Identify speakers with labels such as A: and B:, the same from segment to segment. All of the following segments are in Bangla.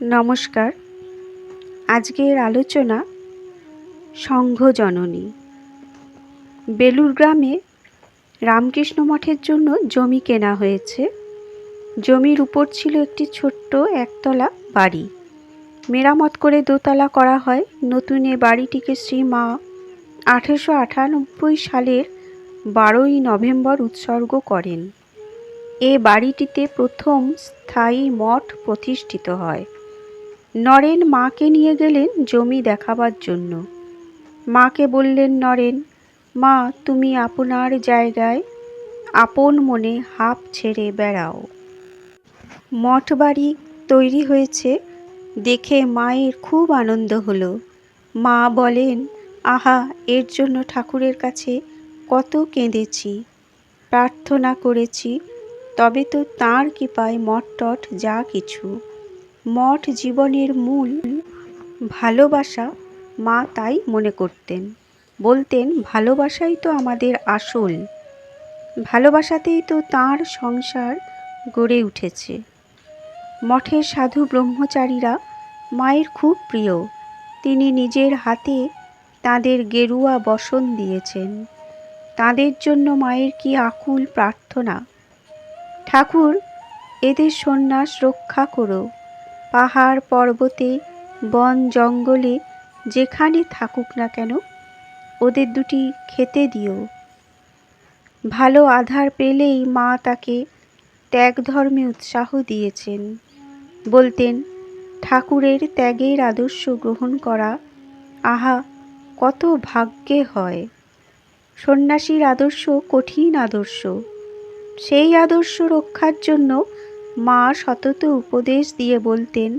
A: নমস্কার। আজকের আলোচনা সংঘ জননী বেলুর গ্রামে রামকৃষ্ণ মঠের জন্য জমি কেনা হয়েছে। জমির উপর ছিল একটি ছোট্ট একতলা বাড়ি। মেরামত করে দোতলা করা হয়। নতুন এ বাড়িটিকে শ্রী মা আঠেরোশো আটানব্বই সালের বারোই নভেম্বর উৎসর্গ করেন। এ বাড়িটিতে প্রথম স্থায়ী মঠ প্রতিষ্ঠিত হয়। নরেন মাকে নিয়ে গেলেন জমি দেখাবার জন্য। মাকে বললেন, নরেন, মা, তুমি আপনার জায়গায় আপন মনে হাঁপ ছেড়ে বেড়াও। মঠ বাড়ি তৈরি হয়েছে, দেখে মায়ের খুব আনন্দ হলো। মা বলেন, আহা, এর জন্য ঠাকুরের কাছে কত কেঁদেছি, প্রার্থনা করেছি, তবে তো তাঁর কৃপায় মঠ টট যা কিছু। মঠ জীবনের মূল ভালোবাসা মা তাই মনে করতেন। বলতেন, ভালোবাসাই তো আমাদের আসল। ভালোবাসাতেই তো তাঁর সংসার গড়ে উঠেছে। মঠের সাধু ব্রহ্মচারীরা মায়ের খুব প্রিয়। তিনি নিজের হাতে তাদের গেরুয়া বসন দিয়েছেন। তাদের জন্য মায়ের কি আকুল প্রার্থনা? ঠাকুর, এদের সন্ন্যাস রক্ষা করো। পাহাড়, পর্বতে, বন, জঙ্গলে, যেখানে থাকুক না কেন, ওদের দুটি খেতে দিও। ভালো আধার পেলেই মা তাকে ত্যাগ ধর্মে উৎসাহ দিয়েছেন। বলতেন, ঠাকুরের ত্যাগের আদর্শ গ্রহণ করা, আহা, কত ভাগ্যে হয়। সন্ন্যাসীর আদর্শ কঠিন আদর্শ। সেই আদর্শ রক্ষার জন্য মা সতত উপদেশ দিয়ে বলতেন,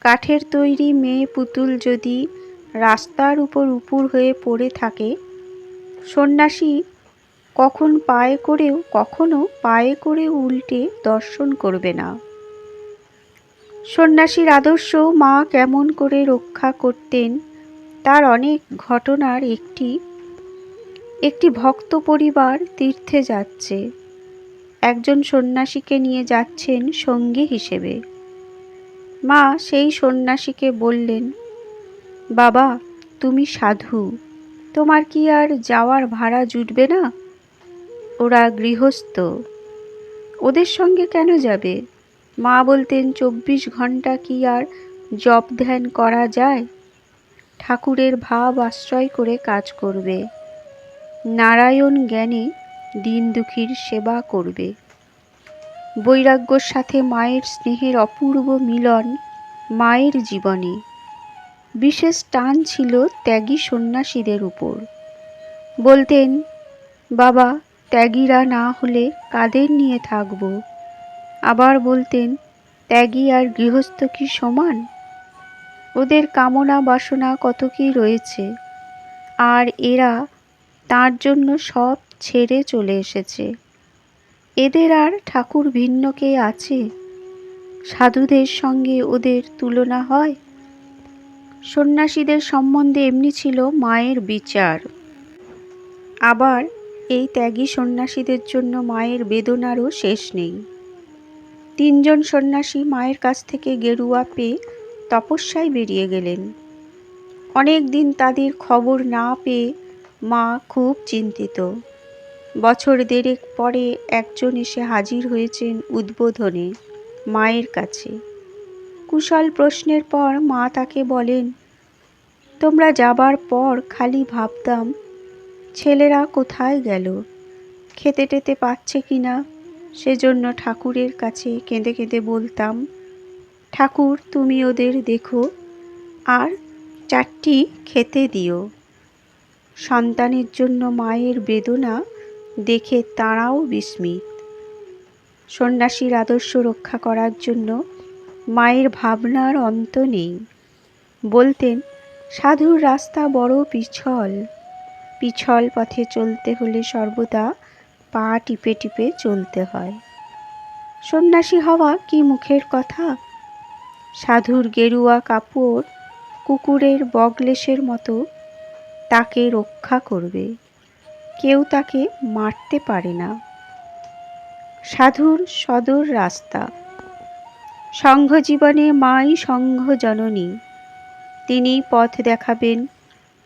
A: কাঠের তৈরি মেয়ে পুতুল যদি রাস্তার উপর উপুর হয়ে পড়ে থাকে, সন্ন্যাসী কখন পায়ে করেও, কখনো পায়ে করে উল্টে দর্শন করবে না। সন্ন্যাসীর আদর্শ মা কেমন করে রক্ষা করতেন, তার অনেক ঘটনার একটি একটি ভক্ত পরিবার তীর্থে যাচ্ছে। একজন সন্ন্যাসীকে নিয়ে যাচ্ছেন সঙ্গী হিসেবে। মা সেই সন্ন্যাসীকে বললেন, বাবা, তুমি সাধু, তোমার কি আর যাওয়ার ভাড়া জুটবে না? ওরা গৃহস্থ, ওদের সঙ্গে কেন যাবে? মা বলতেন, চব্বিশ ঘণ্টা কি আর জপ ধ্যান করা যায়? ঠাকুরের ভাব আশ্রয় করে কাজ করবে। নারায়ণ জ্ঞানে দিন দুঃখীর সেবা করবে। বৈরাগ্যর সাথে মায়ের স্নেহের অপূর্ব মিলন মায়ের জীবনে। বিশেষ টান ছিল ত্যাগী সন্ন্যাসীদের উপর। বলতেন, বাবা, ত্যাগীরা না হলে কাদের নিয়ে থাকব? আবার বলতেন, ত্যাগী আর গৃহস্থ কি সমান? ওদের কামনা বাসনা কত কি রয়েছে? আর এরা তার জন্য সব ছেড়ে চলে এসেছে। এদের আর ঠাকুর ভিন্ন কে আছে? সাধুদের সঙ্গে ওদের তুলনা হয়? সন্ন্যাসীদের সম্বন্ধে এমনি ছিল মায়ের বিচার। আবার এই ত্যাগী সন্ন্যাসীদের জন্য মায়ের বেদনারও শেষ নেই। তিনজন সন্ন্যাসী মায়ের কাছ থেকে গেরুয়া পেয়ে তপস্যায় বেরিয়ে গেলেন। অনেক দিন তাদের খবর না পেয়ে মা খুব চিন্তিত। বছর দেড়েক পরে একজন এসে হাজির হয়েছেন উদ্বোধনে মায়ের কাছে। কুশল প্রশ্নের পর মা তাকে বলেন, তোমরা যাবার পর খালি ভাবতাম, ছেলেরা কোথায় গেল? খেতে টেতে পাচ্ছে কি না? সেজন্য ঠাকুরের কাছে কেঁদে কেঁদে বলতাম, ঠাকুর, তুমি ওদের দেখো, আর চারটি খেতে দিও। সন্তানের জন্য মায়ের বেদনা দেখে তাঁরাও বিস্মিত। সন্ন্যাসীর আদর্শ রক্ষা করার জন্য মায়ের ভাবনার অন্ত নেই। বলতেন, সাধুর রাস্তা বড় পিছল। পিছল পথে চলতে হলে সর্বদা পা টিপে টিপে চলতে হয়। সন্ন্যাসী হওয়া কি মুখের কথা? সাধুর গেরুয়া কাপড় কুকুরের বগলেশের মতো তাকে রক্ষা করবে। কেউ তাকে মারতে পারে না। সাধুর সদর রাস্তা। সংঘ জীবনে মাই সংঘ জননী। তিনি পথ দেখাবেন,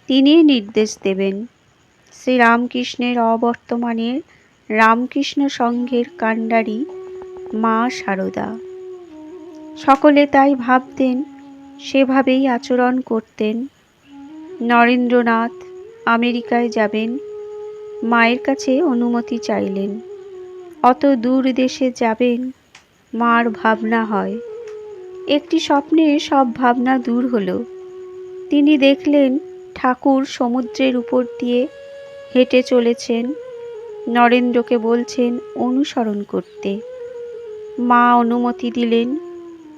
A: তিনি নির্দেশ দেবেন। শ্রীরামকৃষ্ণের অবর্তমানের রামকৃষ্ণ সংঘের কাণ্ডারি মা সারদা। সকলে তাই ভাবতেন, সেভাবেই আচরণ করতেন। নরেন্দ্রনাথ আমেরিকায় যাবেন মায়ের কাছে অনুমতি চাইলেন। অত দূর দেশে যাবেন, মার ভাবনা হয়। একটি স্বপ্নে সব ভাবনা দূর হলো। তিনি দেখলেন ঠাকুর সমুদ্রের উপর দিয়ে হেঁটে চলেছেন। নরেন্দ্রকে বলছেন অনুসরণ করতে। মা অনুমতি দিলেন,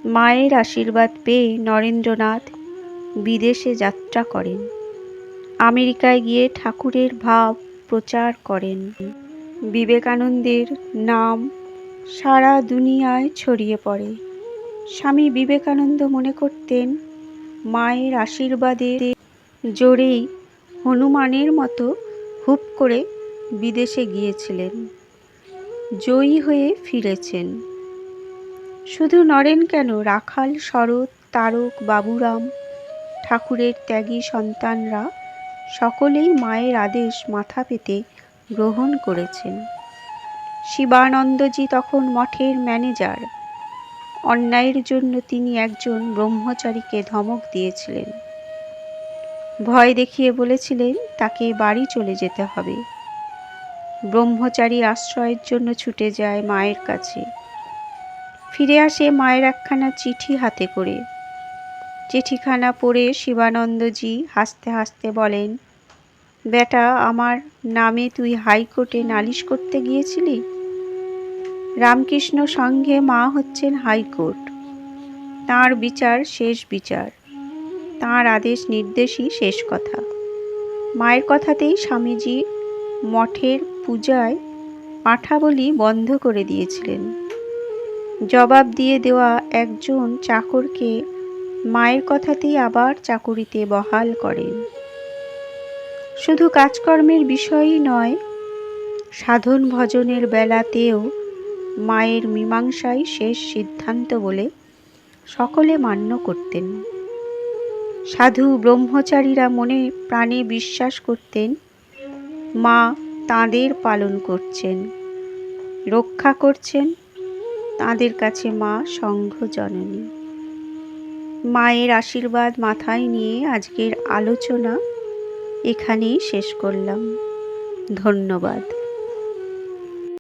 A: মায়ের আশীর্বাদ পেয়ে নরেন্দ্রনাথ বিদেশে যাত্রা করেন। আমেরিকায় গিয়ে ঠাকুরের ভাব প্রচার করেন। বিবেকানন্দের নাম সারা দুনিয়ায় ছড়িয়ে পড়ে। স্বামী বিবেকানন্দ মনে করতেন, মায়ের আশীর্বাদে জোরেই হনুমানের মতো হুপ করে বিদেশে গিয়েছিলেন। জয়ী হয়ে ফিরেছেন। শুধু নরেন কেন, রাখাল, শরৎ, তারক, বাবুরাম, ঠাকুরের ত্যাগী সন্তানরা সকলেই মায়ের আদেশ মাথা পেতে গ্রহণ করেছেন। শিবানন্দজি তখন মঠের ম্যানেজার। অন্যায়ের জন্য তিনি একজন ব্রহ্মচারীকে ধমক দিয়েছিলেন। ভয় দেখিয়ে বলেছিলেন, তাকে বাড়ি চলে যেতে হবে। ব্রহ্মচারী আশ্রয়ের জন্য ছুটে যায় মায়ের কাছে। ফিরে আসে মায়ের একখানা চিঠি হাতে করে। চিঠিখানা পড়ে শিবানন্দজি হাসতে হাসতে বলেন, বেটা, আমার নামে তুই হাইকোর্টে নালিশ করতে গিয়েছিলি? রামকৃষ্ণ সঙ্গে মা হচ্ছেন হাইকোর্ট। তার বিচার শেষ বিচার। তার আদেশ নির্দেশই শেষ কথা। মায়ের কথাতেই স্বামীজি মঠের পূজায় পাঠাবলি বন্ধ করে দিয়েছিলেন। জবাব দিয়ে দেওয়া একজন চাকরকে মায়ের কথাতেই আবার চাকুরিতে বহাল করেন শুধু কাজকর্মের বিষয়ই নয়, সাধন ভজনের বেলাতেও মায়ের মীমাংসাই শেষ সিদ্ধান্ত বলে সকলে মান্য করতেন। সাধু ব্রহ্মচারীরা মনে প্রাণে বিশ্বাস করতেন, মা তাঁদের পালন করছেন, রক্ষা করছেন, তাঁদের কাছে মা সংঘ জননী। মায়ের আশীর্বাদ মাথায় নিয়ে আজকের আলোচনা এখানেই শেষ করলাম। ধন্যবাদ।